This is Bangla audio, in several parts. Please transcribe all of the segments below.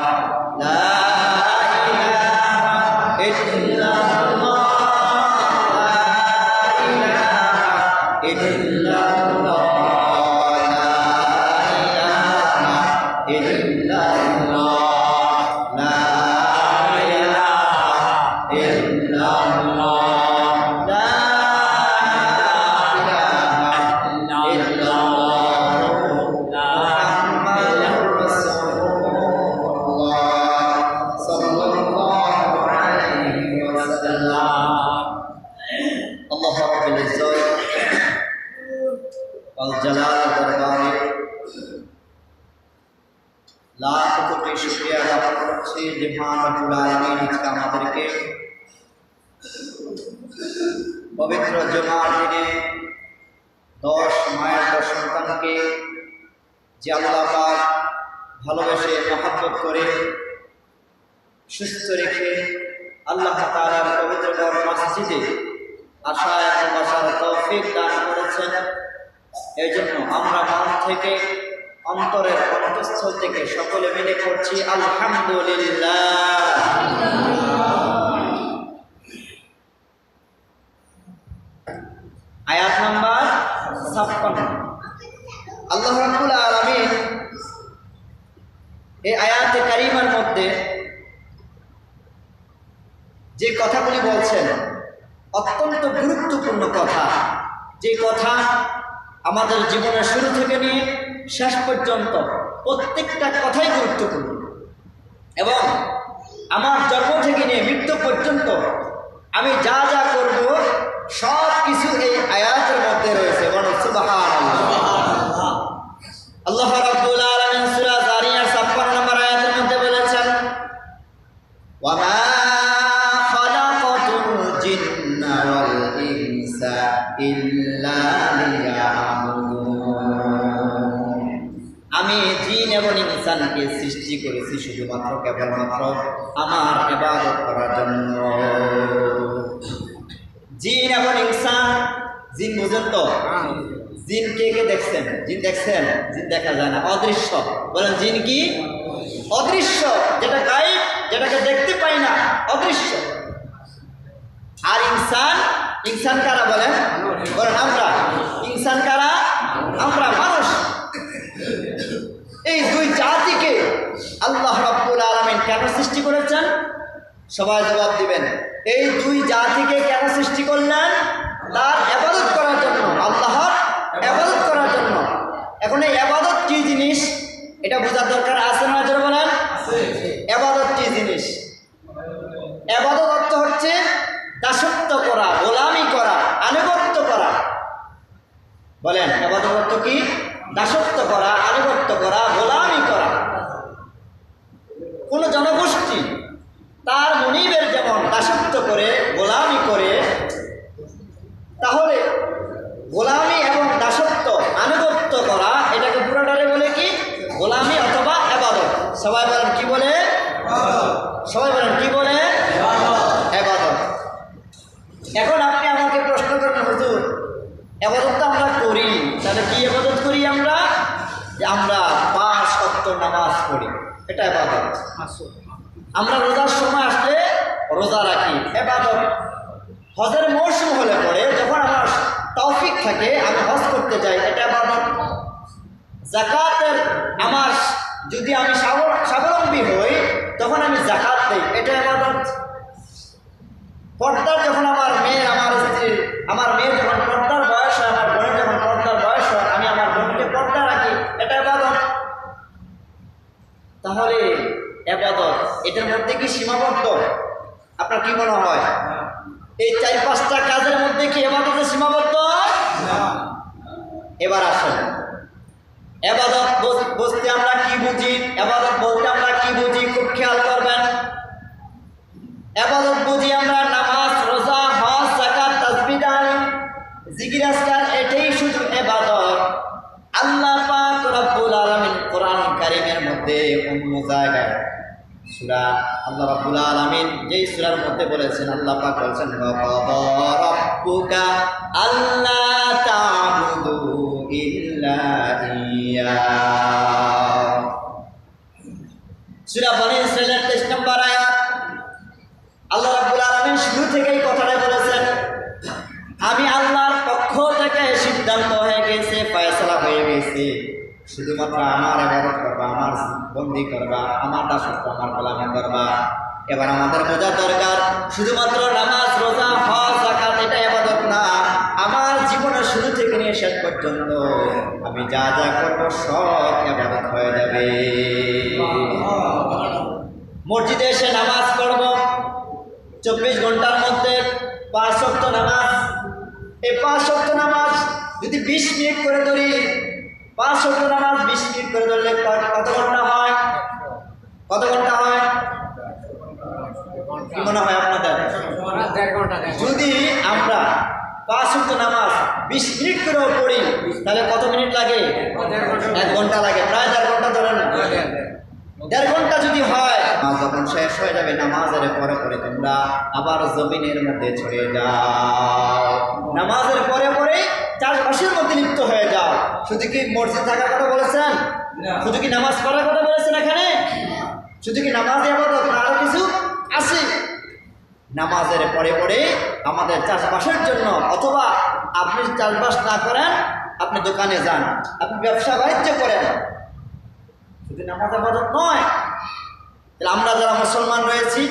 Ah, La আজকে আমাদেরকে পবিত্র জুমার দিনে দশ মায়ের দশ সন্তানকে যে আল্লাহ ভালোবেসে মহাব্বত করে সুস্থ রেখে আল্লাহ তাআলার পবিত্র মসজিদে আশা এবং বাসার তৌফিক দান করেছেন। এই জন্য আমরা মন থেকে অন্তরের অন্তঃস্থল থেকে সকলে মিলে করছি আলহামদুলিল্লাহ। আয়াত নাম্বার ছাপ্পান্ন। আল্লাহ রাব্বুল আলামিন এই আয়াতে কারিমার মধ্যে যে কথাগুলি বলছেন, অত্যন্ত গুরুত্বপূর্ণ কথা। যে কথা আমাদের জীবনের শুরু থেকে নিয়ে শেষ পর্যন্ত প্রত্যেকটা কথাই গুরুত্বপূর্ণ। এবং আমার জন্ম থেকে নিয়ে মৃত্যু পর্যন্ত আমি যা যা করব সব কিছু এই আয়াতের মধ্যে রয়েছে। বলো সুবহানাল্লাহ। আল্লাহ রাব্বুল করেছি শুধুমাত্র কেবলমাত্র আমার ইবাদত করার জন্য। জিন এবং ইনসান, জিন বুঝেন তো? জিন কে কে দেখছেন? জিন দেখছেন? জিন দেখা যায় না। অদৃশ্য। বলেন, জিন কি? অদৃশ্য। যেটা গায়েব যেটাকে দেখতে পাই না, অদৃশ্য। আর ইনসান ইনসান কারা বলেন? বলেন আমরা। ইনসান কারা? আমরা। মানুষ এই দুই জাতিকে আল্লাহ রাব্বুল আলামিন কেন সৃষ্টি করেছেন? সবাই জবাব দিবেন। এই দুই জাতিকে কেন সৃষ্টি করলেন? তার আবাদত করার জন্য আল্লাহর আবাদত করার জন্য। এখন এই আবাদত কি জিনিস? এটা বোঝার দরকার আছে না যারা বলেন? আবাদত কি জিনিস? আবাদত অর্থ হচ্ছে দাসত্ব করা গোলামি করা আনুগত্য করা। বলেন আবাদত অর্থ কি? দাসত্ব করা আনুগত্য করা গোলামি করা কোন জনগোষ্ঠী তার মনিবের যেমন দাসত্ব করে, গোলামি করে, তাহলে গোলামি এবং দাসত্ব, আনুগত্য করা, এটাকে পুরোটারে বলে কি? গোলামি অথবা আবাদত সবাই বলেন কি বলে? সবাই বলেন কি বলে? আবাদত এখন আপনি আমাকে প্রশ্ন করেন হুজুর আবাদত তো আমরা করি, তাহলে কি আবাদত করি আমরা? যে আমরা পাঁচ সত্য নামাজ পড়ি, এটা আবাদত আমরা রোজার সময় আসলে রোজা রাখি এবাদত হজের মৌসুম হলে পরে যখন আমার তৌফিক থাকে, আমি হজ করতে যাই, এটা আবাদত জাকাতের আমার যদি আমি স্বাবল- স্বাবলম্বী হই, তখন আমি জাকাত দিই এটা আবাদত পর্দার যখন আমার মেয়ে, আমার স্ত্রী আমার মেয়ে যখন পর্দার বয়স হয়, আমার বোনের যখন পর্দার বয়স হয়, আমি আমার বোনকে পর্দা রাখি, এটা আবাদত তাহলে আবাদত এটার মধ্যে কি সীমাবদ্ধ? আপনার কি মনে হয়? এই চার পাঁচটা কাজের মধ্যে কি এবাদতের সীমাবদ্ধ? এবার আসেন। এবাদত বস- বলতে আমরা কি বুঝি? এবাদত বলতে আমরা কি বুঝি? খুব খেয়াল করবেন। এবাদত বুঝি আমরা নামাজ রোজা হজ জাকাত তাসবিহ দান জিকির এটাই শুধু এবাদত। আল্লাহ পাক রব্বুল আলামিন কোরআন কারীমের মধ্যে অন্য জায়গায় সূরা আল্লাহ রাব্বুল আলামিন, যেই সূরার মধ্যে বলেছেন, আল্লাহ পাক বলেছেন রাব্বুকা আল্লা তা'বুদু ইল্লা ইয়া। সুরা বনি ইসরায়েলের তেইশ নম্বর আয়াত, আল্লাহ রাব্বুল আলামিন শুরু থেকেই কথাটা বলেছেন, আমি আল্লাহর পক্ষ থেকে সিদ্ধান্ত হয়ে গেছে, ফয়সলা হয়ে গেছে। শুধুমাত্র আমার এবাদত করবা, আমার বন্দি করবা আমার দাসত্ব আমার গোলামি করবা। এবার আমাদের বোঝা দরকার, শুধুমাত্র নামাজ, রোজা, হজ জাকাত এটা এবাদত না, আমার জীবনের শুরু থেকে নিয়ে শেষ পর্যন্ত আমি যা যা করব সব এবাদত হয়ে যাবে। মসজিদে এসে নামাজ পড়ব, চব্বিশ ঘণ্টার মধ্যে পাঁচ নামাজ। এই পাঁচ নামাজ যদি বিশ মিনিট করে ধরি পাঁচ সপ্ত নামাজ বিশ মিনিট করে ধরলে কত ঘণ্টা হয়? কত ঘণ্টা হয়? কি মনে হয় আপনাদের? যদি আমরা পাঁচ সপ্ত নামাজ বিশ মিনিট করে পড়ি, তাহলে কত মিনিট লাগে? এক ঘণ্টা লাগে। প্রায় দেড় ঘণ্টা ধরেন। দেড় ঘণ্টা যদি হয় যখন শেষ হয়ে যাবে, নামাজের পরে পরে তোমরা আবার জমিনের মধ্যে ছড়িয়ে যাও। নামাজের পরে পরে চাষবাসের মধ্যে লিপ্ত হয়ে যাও। শুধু কি মসজিদ থাকার কথা বলেছেন? শুধু কি নামাজ পড়ার কথা বলেছেন এখানে? শুধু কি নামাজ আবাদত না আরও কিছু আছে? নামাজের পরে পরে আমাদের চাষবাসের জন্য অথবা আপনি চাষবাস না করেন আপনি দোকানে যান আপনি ব্যবসা বাণিজ্য করেন। শুধু নামাজ আবাদত নয় তাহলে আমরা যারা মুসলমান রয়েছি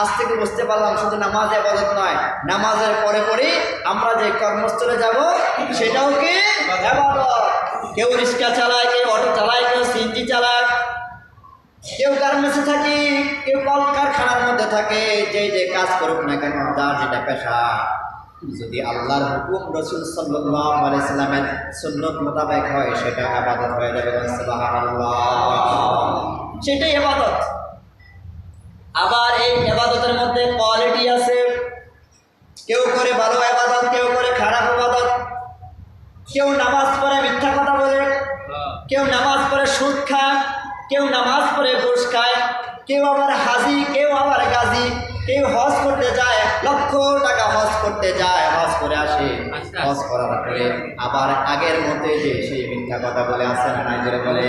আজ থেকে বুঝতে পারলাম, শুধু নামাজ আবাদত নয়, নামাজের পরে পরে আমরা যে কর্মস্থলে যাব, সেটাও কি কেউ রিক্সা চালায়, কেউ অটো চালায়, কেউ সিএনজি চালায়, কেউ গার্মেন্টসে থাকি, কেউ কল কারখানার মধ্যে থাকে যে যে কাজ করুক না কেন যার যেটা পেশা। যদি আল্লাহর হুকুম রসুল আলাইসাল্লামের সুন্নত মোতাবেক হয়, সেটা আবাদত হয়ে যাবে। সেটাই আবাদত। আবার এই আবাদতের মধ্যে কোয়ালিটি আছে। কেউ করে ভালো আবাদত কেউ করে খারাপ আবাদত কেউ নামাজ পড়ে মিথ্যা কথা বলে কেউ নামাজ পড়ে সুদ খায় কেউ নামাজ পড়ে ঘুষ খায় কেউ আবার হাজি কেউ আবার গাজী কেউ হজ করতে যায় লক্ষ টাকা হজ করতে যায় হজ করে আসে হজ করার পরে আবার আগের মধ্যে যে সেই মিথ্যা কথা বলে আসে না নাই বলে।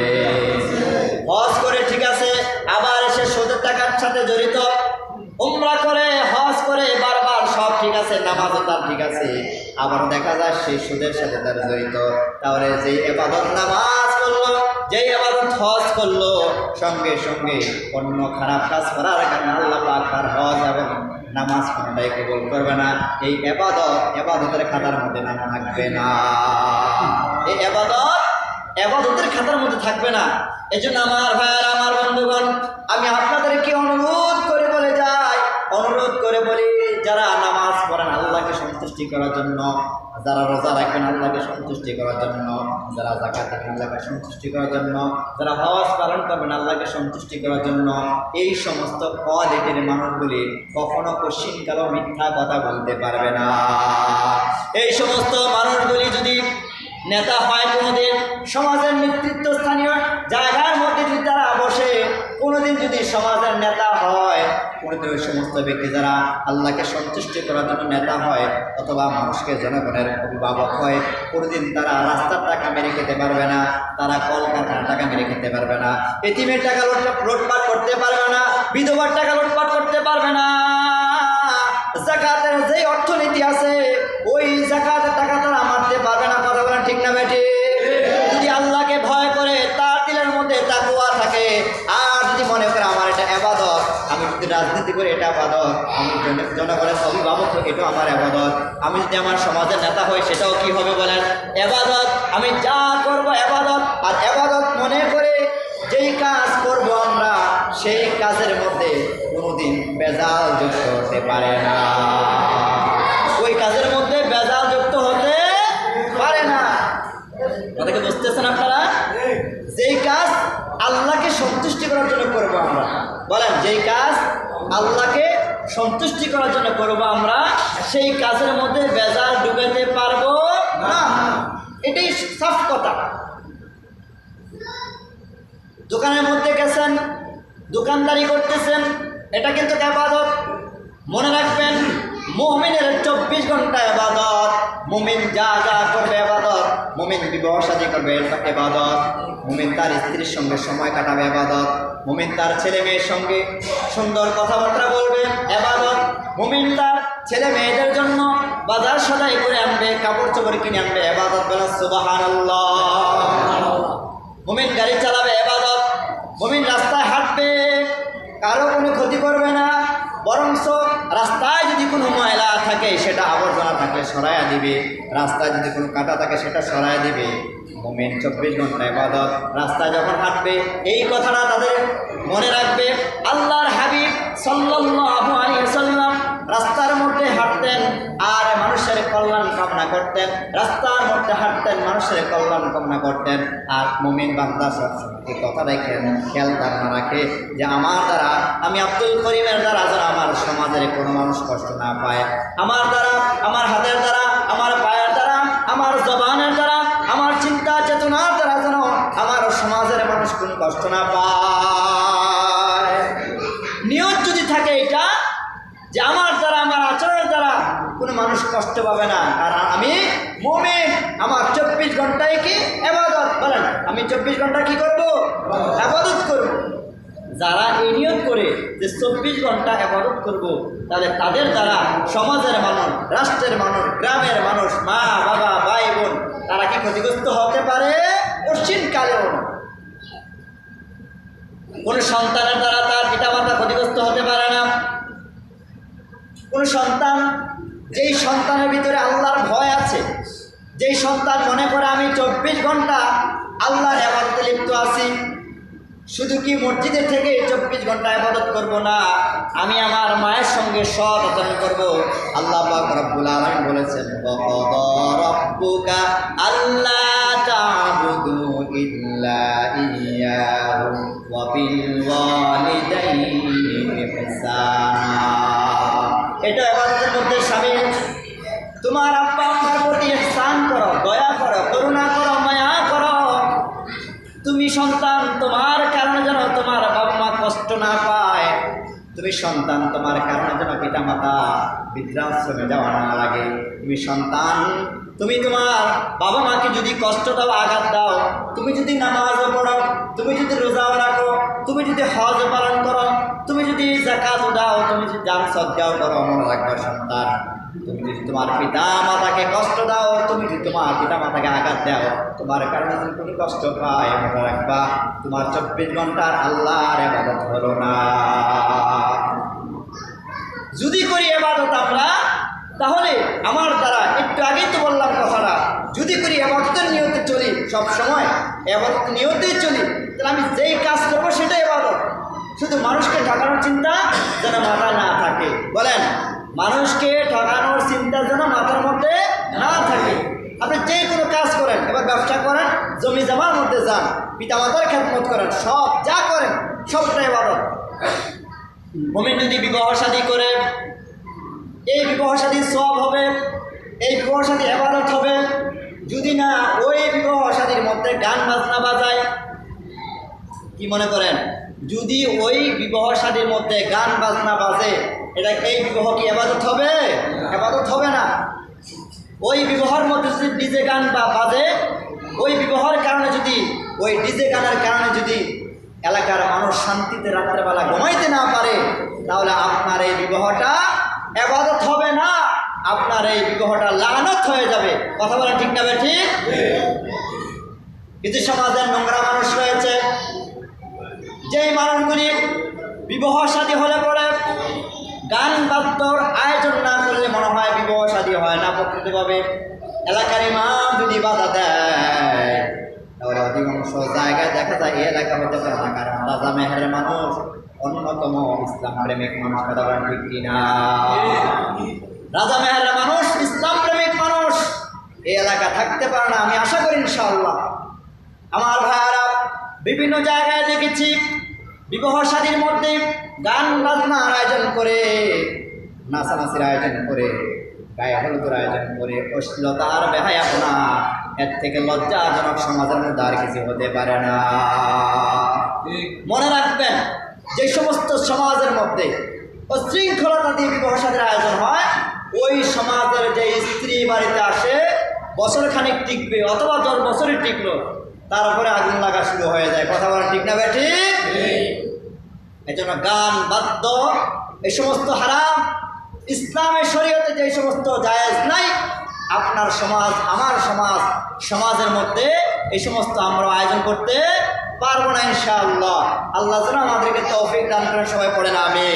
হজ করে ঠিক আছে আবার এসে টাকার সাথে জড়িত। উমরা করে, হজ করে, বারবার সব ঠিক আছে, নামাজও তার ঠিক আছে। আবার দেখা যায় সেই সুদের সাথে তার জড়িত। তাহলে যে এবাদত নামাজ করল, যেই এবাদত হজ করল, সঙ্গে সঙ্গে অন্য খারাপ কাজ করার কারণে আল্লাহ পাক তার হজ এবং নামাজ কোনোটাই কবুল করবে না। এই এবাদত, এবাদতের খাতার মধ্যে নাম থাকবে না। এই এবাদত, এবাদতের খাতার মধ্যে থাকবে না। এই জন্য আমার ভাইয়ার, আমার বন্ধুগণ, আমি আপনাদেরকে অনুরোধ করে বলে যাই। অনুরোধ করে বলি, যারা নামাজ পড়েন আল্লাহকে সন্তুষ্টি করার জন্য, যারা রোজা রাখবেন আল্লাহকে সন্তুষ্টি করার জন্য, যারা জাকাত রাখবেন আল্লাহকে সন্তুষ্টি করার জন্য, যারা হজ পালন করবেন আল্লাহকে সন্তুষ্টি করার জন্য, এই সমস্ত কোয়ালিটির মানুষগুলি কখনো কশিনকালও মিথ্যা কথা বলতে পারবে না। এই সমস্ত মানুষগুলি যদি নেতা হয় কোনোদিন। সমাজের নেতৃত্ব স্থানীয় জায়গার মধ্যে যদি তারা বসে, কোনোদিন যদি সমাজের নেতা হয়, কোনোদিন ওই সমস্ত ব্যক্তি যারা আল্লাহকে সন্তুষ্টি করার জন্য নেতা হয় অথবা মানুষকে জনগণের অভিভাবক হয়, কোনোদিন তারা রাস্তার টাকা মেরে খেতে পারবে না, তারা কলকারখানার টাকা মেরে খেতে পারবে না, এতিমের টাকা লোট লোটপাট করতে পারবে না, বিধবার টাকা লোটপাট করতে পারবে না। জাকাতের যে অর্থনীতি আছে, ওই জাকাতের টাকা রাজনীতি করি এটা আবাদত, আমি জনগণের অভিভাবক, এটাও আমার আবাদত। আমি যদি আমার সমাজের নেতা হই, সেটাও কি হবে বলেন? আবাদত, আমি যা করব আবাদত। আর আবাদত মনে করে যেই কাজ করব আমরা, সেই কাজের মধ্যে কোনোদিন বেজাল যুক্ত হতে পারে না ওই কাজের মধ্যে বেজাল যুক্ত হতে পারে না কথাকে বুঝতেছেন আপনারা যেই কাজ আল্লাহকে সন্তুষ্টি করার জন্য করব আমরা। বলেন, যেই কাজ আল্লাহকে সন্তুষ্টি করার জন্য করব আমরা, সেই কাজের মধ্যে বেজাল ডুবেতে পারব না। এটাই সাফ কথা। দোকানের মধ্যে গেছেন, দোকানদারি করতেছেন, এটা কিন্তু আবাদত। মনে রাখবেন মুমিনের চব্বিশ ঘণ্টা এবাদত। মুমিন যা যা করবে এবাদত। মুমিন বিবাহ সাজি করবে এবাদত। মুমিন তার স্ত্রীর সঙ্গে সময় কাটাবে এবাদত। মুমিন তার ছেলে মেয়ের সঙ্গে সুন্দর কথাবার্তা বলবে এবাদত। মুমিন তার ছেলে মেয়েদের জন্য বাজার সদাই করে আনবে, কাপড় চোপড় কিনে আনবে এবাদত বলে সুবাহান মুমিন গাড়ি চালাবে এবাদত। মুমিন রাস্তায় হাঁটবে, কারও কোনো ক্ষতি করবে না, বরংস রাস্তায় যদি কোনো ময়লা থাকে, সেটা আবর্জনা থাকে, সরাইয়া দিবে। রাস্তায় যদি কোনো কাঁটা থাকে, সেটা সরাইয়া দিবে। মোমেন চব্বিশ ঘণ্টা এবাদত রাস্তায় যখন হাঁটবে, এই কথাটা তাদের মনে রাখবে। আল্লাহর হাবিব সাল্লাহ আবু আলী সাল্লাম রাস্তার মধ্যে হাঁটতেন আর মানুষের কল্যাণ কামনা করতেন, রাস্তার মধ্যে হাঁটতেন, মানুষের কল্যাণ কামনা করতেন। আর মুমিন বান্দা এই কথা দেখেন, খেয়াল ধারণা রাখে যে আমার দ্বারা, আমি আব্দুল করিমের দ্বারা যেন আমার সমাজের কোনো মানুষ কষ্ট না পায়। আমার দ্বারা, আমার হাতের দ্বারা, আমার পায়ের দ্বারা, আমার জবানের দ্বারা, আমার চিন্তা চেতনার দ্বারা যেন আমার সমাজের মানুষ কোনো কষ্ট না পায়। কোনো মানুষ কষ্ট পাবে না। কারণ আমি মুমিন। আমার চব্বিশ ঘন্টায় কি এবাদত বলেন, আমি চব্বিশ ঘণ্টা কি করব? আবাদত করব। যারা এই নিয়ত করে যে চব্বিশ ঘণ্টা আবাদত করব তাহলে তাদের দ্বারা সমাজের মানুষ, রাষ্ট্রের মানুষ, গ্রামের মানুষ, মা, বাবা, ভাই, বোন, তারা কি ক্ষতিগ্রস্ত হতে পারে? পশ্চিম কালেও না কোনো সন্তানের দ্বারা তার পিতামাতা ক্ষতিগ্রস্ত হতে পারে না। কোন সন্তান যেই সন্তানের ভিতরে আল্লাহর ভয় আছে, যেই সন্তান মনে করে আমি চব্বিশ ঘণ্টা আল্লাহর আবাদতে লিপ্ত আছি, শুধু কি মসজিদের থেকে চব্বিশ ঘণ্টা আবাদত করব না, আমি আমার মায়ের সঙ্গে সৎ আচরণ করব, আল্লাহ রব্বুল আলামিন বলেছেন ওয়াকাদা তুমি সন্তান, তোমার কারণে যেন পিতা মাতা বৃদ্ধাশ্রমে যাওয়া না লাগে। তুমি সন্তান, তুমি তোমার বাবা মাকে যদি কষ্ট দাও, আঘাত দাও, তুমি যদি নামাজ পড়ো তুমি যদি রোজাও রাখো, তুমি যদি হজ পালন করো, তুমি যদি জাকাত দাও তুমি যদি দান সজ্জাও করো, মনে রাখবে সন্তান। তুমি যদি তোমার পিতা মাতাকে কষ্ট দাও, তুমি যদি তোমার পিতা মাতাকে আঘাত দাও, তোমার কারণে যদি তুমি কষ্ট পায়, মনে রাখবা, তোমার চব্বিশ ঘণ্টার আল্লাহর এবাদত হলো না। যদি করি এবাদত আমরা, তাহলে আমার দ্বারা একটু আগেই তো বললাম কথাটা, যদি করি এবাদতের নিয়তে চলি সব সময় এবাদত নিয়তেই চলি, তাহলে আমি যেই কাজ করব সেটাই এবাদত। শুধু মানুষকে ঠকানোর চিন্তা যেন মাথায় না থাকে। বলেন, মানুষকে ঠকানোর চিন্তা যেন মাথার মধ্যে না থাকে। আপনি যে কোনো কাজ করেন, এবার ব্যবসা করেন, জমি জমার মধ্যে যান, পিতামাতার খেদমত করেন, সব যা করেন, সবটাই এবাদত। মমিন যদি বিবাহ শাদী করে, এই বিবাহ শাদী সব হবে, এই বিবাহ শাদী এবাদত হবে। যদি না ওই বিবাহ শাদীর মধ্যে গান বাজনা বাজায়, কি মনে করেন? যদি ওই বিবাহ শাদীর মধ্যে গান বাজনা বাজে, এটা এই বিবাহ কি এবাদত হবে? এবাদত হবে না। ওই বিবাহর মধ্যে যদি ডিজে গান বা বাজে, ওই বিবাহর কারণে যদি, ওই ডিজে গানের কারণে যদি এলাকার মানুষ শান্তিতে রাত্রেবেলা ঘুমাইতে না পারে, তাহলে আপনার এই বিবাহটা এবাদত হবে না। আপনার এই বিবাহটা লানত হয়ে যাবে। কথা বলা ঠিক না ঠিক কিছু সমাজের নোংরা মানুষ রয়েছে। যেই মানুষগুলি বিবাহ শাদী হলে পরে গান বাদ্যর আয়োজন না করলে মনে হয় বিবাহ শাদী হয় না প্রকৃতভাবে। এলাকার ইমাম যদি বাধা দেয় অধিকাংশ জায়গায় দেখা যায় এই এলাকা হতে পারে না, কারণ রাজা মেহের মানুষ অন্যতম ইসলাম প্রেমিক মানুষ, কথা ঠিক কিনা? রাজা মেহের মানুষ ইসলাম প্রেমিক মানুষ। এই এলাকা থাকতে পারে না, আমি আশা করি ইনশাআল্লাহ। আমার ভাইয়ারা, বিভিন্ন জায়গায় দেখেছি, বিবাহ শাদীর মধ্যে গান বাজনার আয়োজন করে, নাচানাচির আয়োজন করে, গায়ে হলুদের আয়োজন করে, অশ্লীলতার বেহায়াপনা এর থেকে লজ্জাজনক সমাজের মধ্যে আর কিছু হতে পারে না। মনে রাখবেন যে সমস্ত সমাজের মধ্যে অশৃঙ্খলতা দিয়ে বিবাহ আয়োজন হয় ওই সমাজের যে স্ত্রী বাড়িতে আসে বছর খানিক টিকবে অথবা দশ বছরই টিকলো তারপরে আগুন লাগা শুরু হয়ে যায়। কথা বলা ঠিক না বেঠি এই জন্য গান বাদ্য এই সমস্ত হারাম ইসলামের শরীয়তে যে সমস্ত জায়েজ নাই আপনার সমাজ আমার সমাজ সমাজের মধ্যে এই সমস্ত আমরা আয়োজন করতে পারব না ইনশাআল্লাহ। আল্লাহ যেন আমাদেরকে তৌফিক দান করেন সবাই পড়েন আমি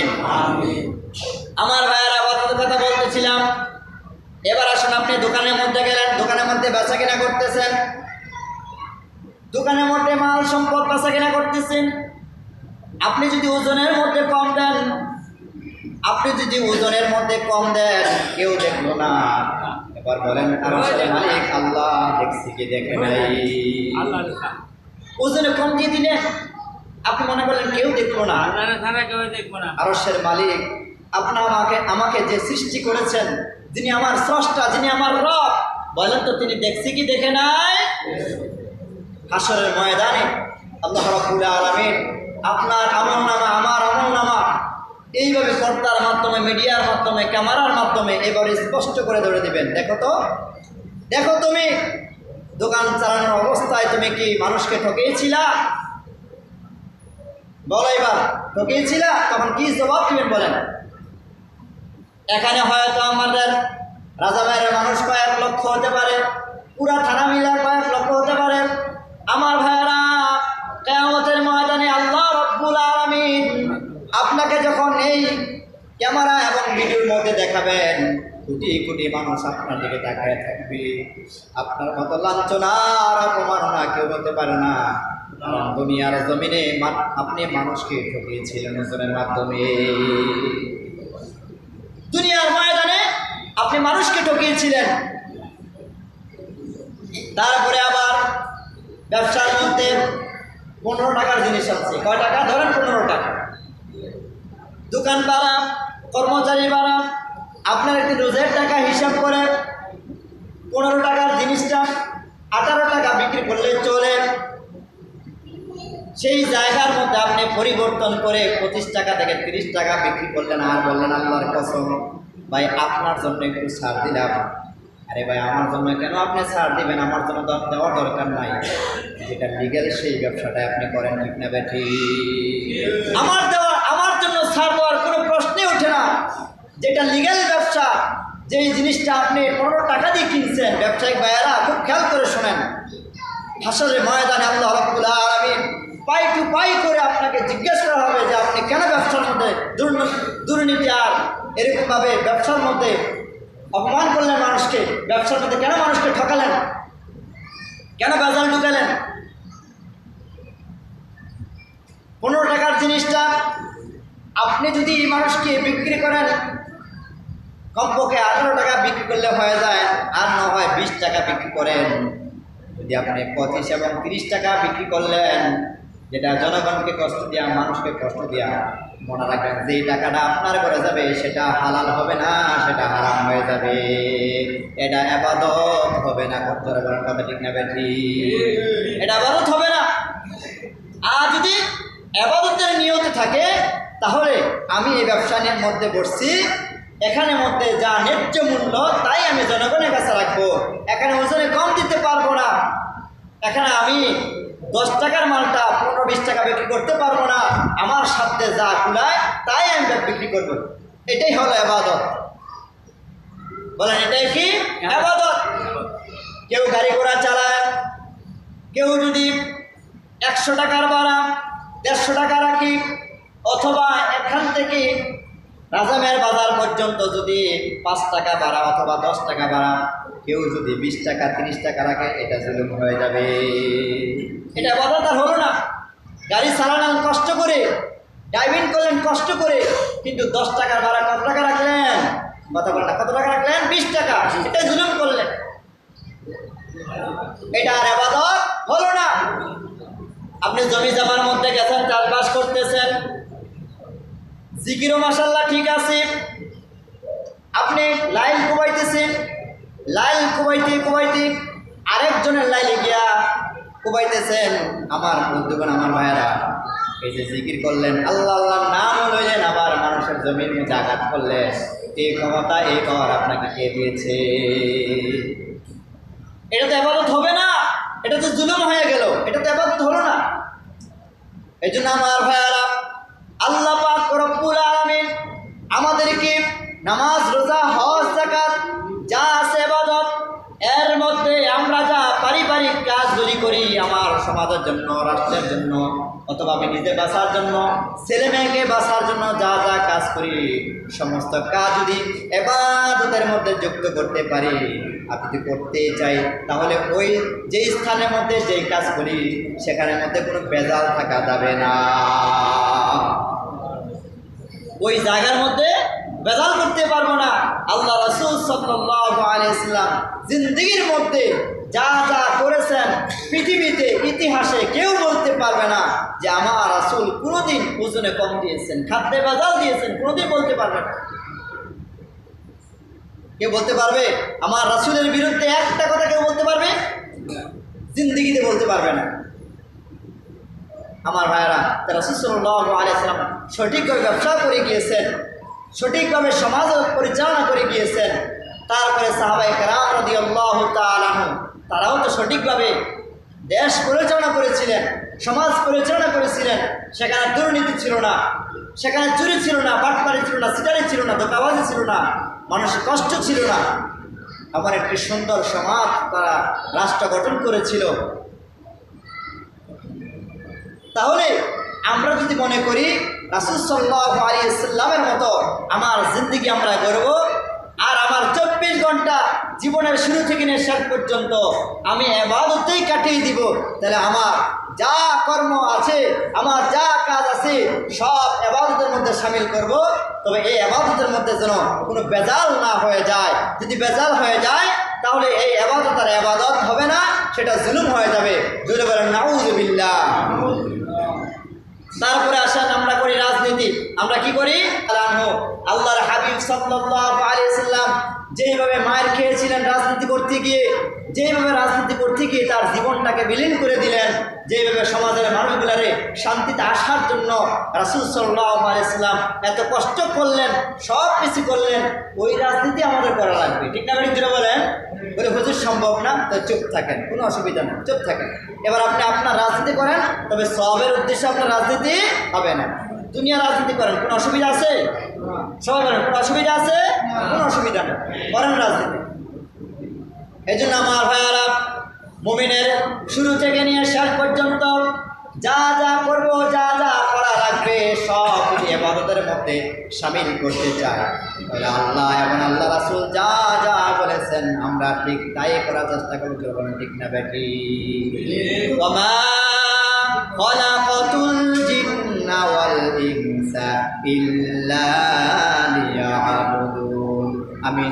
আমার ভাইয়েরা আপাতত কথা বলতেছিলাম। এবার আসুন আপনি দোকানের মধ্যে গেলেন দোকানের মধ্যে বেচা কিনা করতেছেন। দোকানের মধ্যে মাল সম্পদ বেচা কিনা করতেছেন। আপনি যদি ওজনের মধ্যে কম দেন আপনি যদি ওজনের মধ্যে কম দেন কেউ দেখল না। এবার বলেন মালিক আল্লাহ দেখছি কি দেখে নাই? ওজনে কম দিয়ে দিলেন আপনি মনে করলেন কেউ দেখল না। কেউ দেখব না। আরশের মালিক আপনার আমাকে আমাকে যে সৃষ্টি করেছেন যিনি আমার স্রষ্টা যিনি আমার রব বলেন তো তিনি দেখছি কি দেখে নাই? হাসরের ময়দানে আল্লাহ রব্বুল আলমিন আপনার আমল নামা আমার আমল নামা এইভাবে পর্দার মাধ্যমে, মিডিয়ার মাধ্যমে, ক্যামেরার মাধ্যমে এবারে স্পষ্ট করে ধরে দিবেন। দেখো তো, দেখো তুমি, দোকান চালানোর অবস্থায় তুমি কি মানুষকে ঠকিয়েছিলা? বলো এবার, ঠকিয়েছিলা? তখন কি জবাব দিবেন বলেন? এখানে হয়তো আমাদের রাজা ভাইয়ের মানুষ কয়েক লক্ষ হতে পারে, পুরা থানা মিলার কয়েক লক্ষ হতে পারে। আমার ভাইয়েরা কেয়ামতের আপনাকে যখন এই ক্যামেরা এবং ভিডিওর মধ্যে দেখাবেন, কোটি কোটি মানুষ আপনার দিকে তাকায় থাকবে। আপনার মতো লাঞ্ছনার অপমাননা কেউ হতে পারে না। দুনিয়ার জমিনে আপনি মানুষকে ঠকিয়েছিলেন ওজনের মাধ্যমে। দুনিয়ার ময়দানে আপনি মানুষকে ঠকিয়েছিলেন। তারপরে আবার ব্যবসার মধ্যে পনেরো টাকার জিনিস আছে। কয় টাকা? ধরেন পনেরো টাকা। দোকান ভাড়া কর্মচারী ভাড়া আপনার একটি রোজের টাকা হিসাব করে পনেরো টাকার জিনিসটা আঠারো টাকা বিক্রি করলে চলে। সেই জায়গার মধ্যে আপনি পরিবর্তন করে পঁচিশ টাকা থেকে তিরিশ টাকা বিক্রি করলেন আর বললেন, আল্লাহর কসম, ভাই আপনার জন্য একটু ছাড় দিলাম। আরে ভাই, আমার জন্য কেন আপনি ছাড় দিবেন? আমার জন্য তো দেওয়ার দরকার নাই। যেটা লিগেল সেই ব্যবসাটা আপনি করেন ঠিক না বেঠি আমার দেওয়া ছাড় দেওয়ার কোনো প্রশ্নই ওঠে না। যেটা লিগেল ব্যবসা, যেই জিনিসটা আপনি পনেরো টাকা দিয়ে কিনছেন, ব্যবসায়িক ভাইয়েরা খুব খেয়াল করে শোনেন। হাসরে ময়দানে আল্লাহ রব্বুল আলামিন পাই টু পাই করে আপনাকে জিজ্ঞেস করা হবে যে আপনি কেন ব্যবসার মধ্যে দুর্নীতি আর এরকমভাবে ব্যবসার মধ্যে অপমান করলেন মানুষকে, ব্যবসার মধ্যে কেন মানুষকে ঠকালেন? কেন বাজার ঢুকালেন? পনেরো টাকার জিনিসটা আপনি যদি এই মানুষকে বিক্রি করেন, কমপক্ষে আঠারো টাকা বিক্রি করলে হয়ে যায়, আর না হয় বিশ টাকা বিক্রি করেন। যদি আপনি পঁচিশ এবং তিরিশ টাকা বিক্রি করলেন, যেটা জনগণকে কষ্ট দেওয়া মানুষকে কষ্ট দেওয়া মনে রাখবেন যে টাকাটা আপনার করে যাবে, সেটা হালাল হবে না, সেটা হারাম হয়ে যাবে। এটা আবাদত হবে না করতে কথা ঠিক না ব্যাটি এটা আবাদত হবে না। আর যদি আবাদতের নিয়ত থাকে তাহলে আমি এই ব্যবসার মধ্যে বসছি। এখানে মধ্যে যা ন্যায্য মূল্য, তাই আমি জনগণের কাছে রাখব। এখানে ওজনে কম দিতে পারব না। এখানে আমি দশ টাকার মালটা পনেরো, বিশ টাকা বিক্রি করতে পারব না। আমার সাথে যা কুলায়, তাই আমি বিক্রি করব। এটাই হলো আবাদত। বলেন, এটাই কি? আবাদত। কেউ গাড়ি ঘোড়া চালায়, কেউ যদি একশো টাকার ভাড়া, দেড়শো টাকা রাখি রাজামের বাজার পর্যন্ত যদি পাঁচ টাকা ভাড়া অথবা দশ টাকা ভাড়া, কেউ যদি বিশ টাকা, তিরিশ টাকা রাখে, এটা জুলুম হয়ে যাবে। এটা বাজার তার হলো না। গাড়ি চালালেন কষ্ট করে ড্রাইভিং করলেন কষ্ট করে, কিন্তু দশ টাকার ভাড়া কত টাকা রাখলেন? কথা কত টাকা রাখলেন? বিশ টাকা। এটা জুলুম করলেন। এটা আর আবাদত হলো না। আপনি জমি জামার মধ্যে গেছেন, চাষবাস করতেছেন জিকিরও মাসাল্লাহ ঠিক আছে। আপনি লাইল কুবাইতেছেন, লাইল কুবাইতে কুবাইতে আরেকজনের লাইলে গিয়া কুবাইতেছেন আমার বন্ধুগণ, আমার ভাইয়েরা। এই যে জিকির করলেন, আল্লাহ আল্লাহ নাম লইলেন, আবার মানুষের জমির মধ্যে আঘাত করলেন এই ক্ষমতা এই পাওয়ার আপনাকে কে দিয়েছে? এটা তো এবাদত হবে না, এটা তো জুলুম হয়ে গেল, এটা তো এবাদত হলো না। এই জন্য আমার ভাইয়ারা, আল্লাহ রব্বুল আলামিন আমাদেরকে নামাজ, রোজা, হজ জাকাত যা আছে এবাদত এর মধ্যে আমরা যা পারিবারিক কাজগুলি করি আমার সমাজের জন্য, রাষ্ট্রের জন্য, অথবা আমি নিজে বাঁচার জন্য, ছেলে মেয়েকে বাঁচার জন্য যা যা কাজ করি, সমস্ত কাজ যদি এবাদতের মধ্যে যুক্ত করতে পারি, আর যদি করতে চাই, তাহলে ওই যেই স্থানের মধ্যে যেই কাজ করি, সেখানের মধ্যে কোনো বেজাল থাকা যাবে না। ওই জায়গার মধ্যে বেজাল করতে পারব না। আল্লাহ রসুল সাল্লাম জিন্দগির মধ্যে যা যা করেছেন, পৃথিবীতে ইতিহাসে কেউ বলতে পারবে না যে আমার রাসুল কোনোদিন ওজনে কম দিয়েছেন, খাদ্যে বেজাল দিয়েছেন, কোনোদিন বলতে পারবে না। কেউ বলতে পারবে? আমার রাসুলের বিরুদ্ধে একটা কথা কেউ বলতে পারবে? জিন্দিগিতে বলতে পারবে না। আমার ভাইয়েরা, তারা আলিয়াল্লাম সঠিকভাবে ব্যবসা করে গিয়েছেন, সঠিকভাবে সমাজ পরিচালনা করে গিয়েছেন। তারপরে সাহাবাই কারাম রদি আল্লাহ তারাও তো সঠিকভাবে দেশ পরিচালনা করেছিলেন, সমাজ পরিচালনা করেছিলেন। সেখানে দুর্নীতি ছিল না, সেখানে চুরি ছিল না বাটপাড়ি ছিল না, সিটারি ছিল না দোকাবাজি ছিল না, মানুষের কষ্ট ছিল না। আমার একটি সুন্দর সমাজ তারা রাষ্ট্র গঠন করেছিল। তাহলে আমরা যদি মনে করি রাসুল সাল্লাহ আলিয়াল্লামের মতো আমার জিন্দিগি আমরা করব আর আমার চব্বিশ ঘণ্টা জীবনের শুরু থেকে নিয়ে শেষ পর্যন্ত আমি এবাদতেই কাটিয়ে দিব, তাহলে আমার যা কর্ম আছে, আমার যা কাজ আছে, সব এবাদতের মধ্যে সামিল করব। তবে এই এবাদতের মধ্যে যেন কোনো বেজাল না হয়ে যায়। যদি বেজাল হয়ে যায়, তাহলে এই এবাদত আর এবাদত হবে না, সেটা জুলুম হয়ে যাবে। বলেন নাউজুবিল্লাহ তারপরে আসেন আমরা করি রাজনীতি। আমরা কি করি? আল্লাহ আল্লাহর হাবিব সাল্লাহ আলিয়া যেইভাবে মায়ের খেয়েছিলেন রাজনীতি করতে গিয়ে যেইভাবে রাজনীতি করতে গিয়ে তার জীবনটাকে বিলীন করে দিলেন যেইভাবে সমাজের মানুষগুলারে শান্তিতে আসার জন্য রাসুল সাল্লাহ আলাইসাল্লাম এত কষ্ট করলেন, সব কিছু করলেন, ওই রাজনীতি আমাদের করা লাগবে। ঠিক না বলেন? বলে, হুজুর, সম্ভব না। তো চুপ থাকেন, কোনো অসুবিধা নেই, চুপ থাকেন। এবার আপনি আপনার রাজনীতি করেন, তবে সবের উদ্দেশ্যে আপনার রাজনীতি হবে না। দুনিয়া রাজনীতি করেন কোনো অসুবিধা আছে? সবাই বলেন কোনো অসুবিধা আছে? কোনো অসুবিধা নেই করেন রাজনীতি। এই জন্য আমার ভাইয়ারা মুমিনের শুরু থেকে নিয়ে শেষ পর্যন্ত যা যা করব যা যা করা লাগবে সব যদি এবাদতের মধ্যে সামিল করতে চাই। তাহলে আল্লাহ এবং আল্লাহ রাসুল যা যা বলেছেন আমরা ঠিক তাই করার চেষ্টা করি যখন ঠিক না বেটি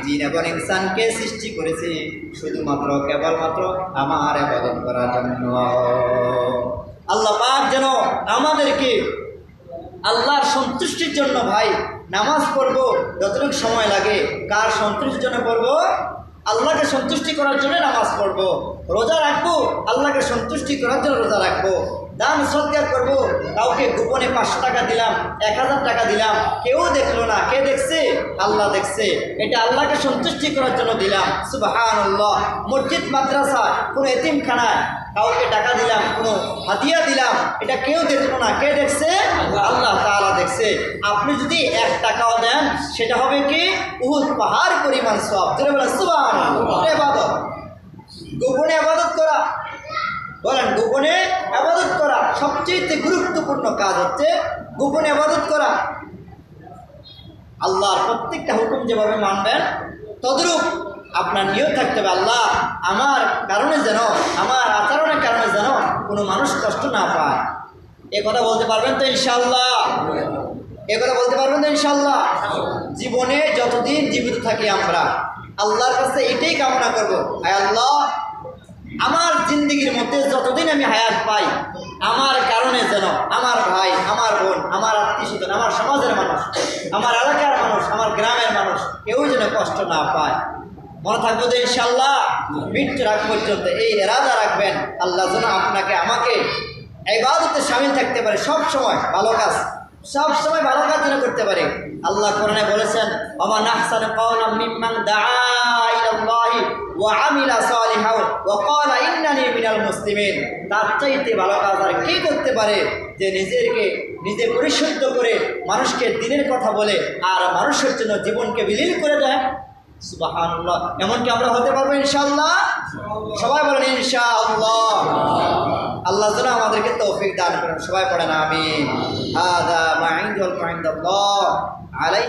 জিন এবং ইনসানকে সৃষ্টি করেছি শুধুমাত্র, কেবলমাত্র আমার আবেদন করার জন্য। আল্লাহ পাক যেন আমাদেরকে আল্লাহর সন্তুষ্টির জন্য ভাই, নামাজ পড়ব, যতটুকু সময় লাগে, কার সন্তুষ্টির জন্য পড়ব? আল্লাহকে সন্তুষ্টি করার জন্য নামাজ পড়ব। রোজা রাখব, আল্লাহকে সন্তুষ্টি করার জন্য রোজা রাখব। দান সৎকার করব, কাউকে গোপনে পাঁচশো টাকা দিলাম, এক হাজার টাকা দিলাম, কেউ দেখল না, কে দেখছে? আল্লাহ দেখছে। এটা আল্লাহকে সন্তুষ্টি করার জন্য দিলাম। আল্লাহ মসজিদ, মাদ্রাসা, কোনো এতিমখানায় কাউকে টাকা দিলাম, কোনো হাতিয়া দিলাম, এটা কেউ দেখল না, কে দেখছে? আল্লাহ তাআলা দেখছে আপনি যদি এক টাকাও দেন, সেটা হবে কি? উহুদ পাহাড় পরিমাণ সব। ইবাদত গোপনে আবাদত করা। বলেন, গোপনে আবাদত করা সবচেয়ে গুরুত্বপূর্ণ কাজ হচ্ছে গোপনে আবাদত করা। আল্লাহর প্রত্যেকটা হুকুম যেভাবে মানবেন, তদ্রূপ আপনার নিয়ত থাকতে হবে। আল্লাহ আমার কারণে যেন, আমার আচরণের কারণে যেন কোনো মানুষ কষ্ট না পায়। এ কথা বলতে পারবেন তো ইনশাল্লাহ এ কথা বলতে পারবেন তো ইনশাল্লাহ জীবনে যতদিন জীবিত থাকি আমরা, আল্লাহর কাছে এটাই কামনা করব। আয় আল্লাহ, আমার জিন্দগির মধ্যে যতদিন আমি হায়াত পাই, আমার কারণে যেন আমার ভাই, আমার বোন, আমার আত্মীয় আমার সমাজের মানুষ, আমার এলাকার মানুষ, আমার গ্রামের মানুষ কেউ যেন কষ্ট না পায়। মনে থাকব যে ইনশাল্লাহ মৃত্যুর আগ পর্যন্ত এই এরাদা রাখবেন। আল্লাহ যেন আপনাকে, আমাকে এই বাদতে সামিল থাকতে পারে, সব সময় ভালো কাজ, সব সময় ভালো কাজ যেন করতে পারে। আল্লাহ কোরআনে বলেছেন আমার নাহসান কাওলাম মিম্মান দাআ ইলাল্লাহি ওয়া আমিলা সালিহাও ওয়া ক্বালা ইন্নানি মিনাল মুসলিমিন। তার চাইতে ভালো কাজ আর কি করতে পারে? যে নিজেকে, নিজে পরিশুদ্ধ করে মানুষকে দিনের কথা বলে আর মানুষের জন্য জীবনকে বিলীন করে দেয়। সুবহানাল্লাহ। এমনকি আমরা হতে পারব ইনশাল্লাহ সবাই বলেন ইনশাআল্লাহ। আল্লাহ যেন আমাদেরকে তৌফিক দান করেন। সবাই পড়েন আমি হাদা মা আলাই